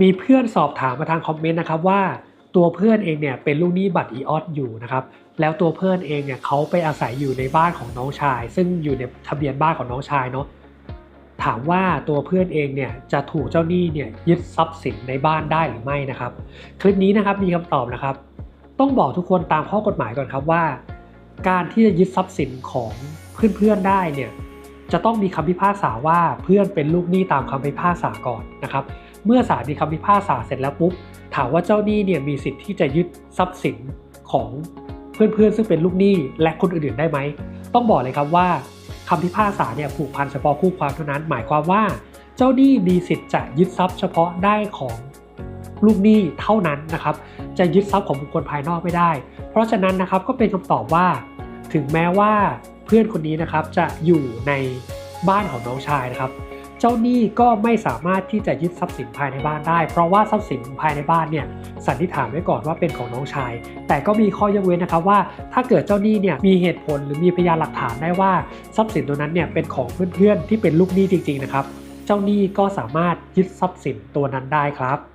มีเพื่อนสอบถามมาทางคอมเมนต์นะครับว่าตัวเพื่อนเองเนี่ยเป็นลูกหนี้บัตรอีออสอยู่นะครับแล้วตัวเพื่อนเองเนี่ยเขาไปอาศัยอยู่ในบ้านของน้องชาย ซึ่งอยู่ในทะเบียนบ้านของน้องชายเนาะถามว่าตัวเพื่อนเองเนี่ยจะถูกเจ้าหนี้เนี่ยยึดทรัพย์สินในบ้านได้หรือไม่นะครับ คลิปนี้นะครับมีคำตอบนะครับ ต้องบอกทุกคนตามข้อกฎหมายก่อนครับว่า การที่จะยึดทรัพย์สินของเพื่อนๆได้เนี่ยจะต้องมีคำพิพากษาว่าเพื่อนเป็นลูกหนี้ตามคำพิพากษาก่อนนะครับ เมื่อศาลมีคำพิพากษาเสร็จแล้วปุ๊บถามว่าเจ้าหนี้เนี่ยมีสิทธิ์ที่จะยึดทรัพย์สินของเพื่อนๆ ซึ่งเป็นลูกหนี้และคนอื่นๆได้ไหม ต้องบอกเลยครับว่าคำพิพากษาเนี่ยผูกพันเฉพาะคู่ความเท่านั้น หมายความว่าเจ้าหนี้มีสิทธิ์จะยึดทรัพย์เฉพาะได้ของลูกหนี้เท่านั้นนะครับ จะยึดทรัพย์ของบุคคลภายนอกไม่ได้ เพราะฉะนั้นนะครับก็เป็นคำตอบว่า ถึงแม้ว่าเพื่อนคนนี้นะครับจะอยู่ในบ้านของน้องชายนะครับ เจ้าหนี้ก็ไม่สามารถที่จะยึดทรัพย์สินภายในบ้านได้ เพราะว่าทรัพย์สินภายในบ้านเนี่ยสันนิษฐานไว้ก่อนว่าเป็นของน้องชาย แต่ก็มีข้อยกเว้นนะครับว่า ถ้าเกิดเจ้าหนี้เนี่ยมีเหตุผลหรือมีพยานหลักฐานได้ว่าทรัพย์สินตัวนั้นเนี่ยเป็นของเพื่อนๆที่เป็นลูกหนี้จริงๆนะครับ เจ้าหนี้ก็สามารถยึดทรัพย์สินตัวนั้นได้ครับ